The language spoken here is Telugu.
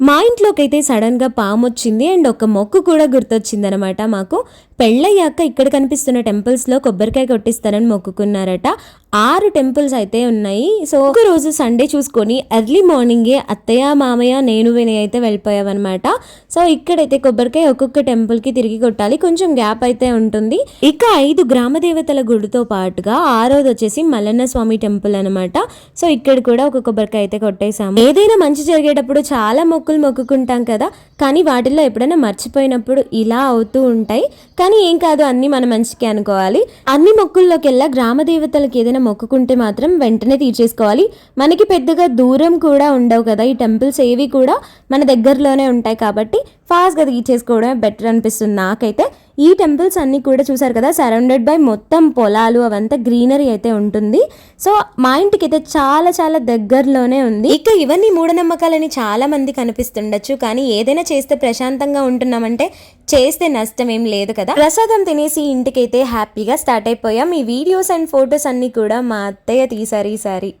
మా ఇంట్లోకైతే సడన్గా పాము వచ్చింది అండ్ ఒక మొక్కు కూడా గుర్తొచ్చింది అనమాట మాకు. పెళ్ళయ్యాక ఇక్కడ కనిపిస్తున్న టెంపుల్స్లో కొబ్బరికాయ కొట్టిస్తానని మొక్కుకున్నారట. ఆరు టెంపుల్స్ అయితే ఉన్నాయి. సో ఒక రోజు సండే చూసుకొని ఎర్లీ మార్నింగే అత్తయ్య మామయ్య నేను వినయ్ అయితే వెళ్ళిపోయావన్నమాట సో ఇక్కడైతే కొబ్బరికాయ ఒక్కొక్క టెంపుల్కి తిరిగి కొట్టాలి. కొంచెం గ్యాప్ అయితే ఉంటుంది. ఇక ఐదు గ్రామ దేవతల గుడితో పాటుగా ఆరోది వచ్చేసి మల్లన్న స్వామి టెంపుల్ అనమాట సో ఇక్కడ కూడా ఒక కొబ్బరికాయ అయితే కొట్టేశాము. ఏదైనా మంచి జరిగేటప్పుడు చాలా మొక్కులు మొక్కుకుంటాం కదా. కానీ వాటిల్లో ఎప్పుడైనా మర్చిపోయినప్పుడు ఇలా అవుతూ ఉంటాయి. కానీ ఏం కాదు అన్ని మన మంచికి అనుకోవాలి. అన్ని మొక్కుల్లోకెల్లా గ్రామ దేవతలకు ఏదైనా మొక్కుకుంటే మాత్రం వెంటనే తీర్చేసుకోవాలి. మనకి పెద్దగా దూరం కూడా ఉండవు కదా. ఈ టెంపుల్స్ ఏవి కూడా మన దగ్గరలోనే ఉంటాయి కాబట్టి ఫాస్ట్గా తీర్చేసుకోవడమే బెటర్ అనిపిస్తుంది నాకైతే. ఈ టెంపుల్స్ అన్నీ కూడా చూసారు కదా సరౌండెడ్ బై మొత్తం పొలాలు అవంతా గ్రీనరీ అయితే ఉంటుంది. సో మా ఇంటికి అయితే చాలా చాలా దగ్గరలోనే ఉంది. ఇక ఇవన్నీ మూఢనమ్మకాలని చాలా మంది కనిపిస్తుండొచ్చు కానీ ఏదైనా చేస్తే ప్రశాంతంగా ఉంటున్నామంటే చేస్తే నష్టం ఏం లేదు కదా. ప్రసాదం తినేసి ఇంటికైతే హ్యాపీగా స్టార్ట్ అయిపోయాం. ఈ వీడియోస్ అండ్ ఫొటోస్ అన్నీ కూడా మా అత్తయ్య తీసారు ఈసారి.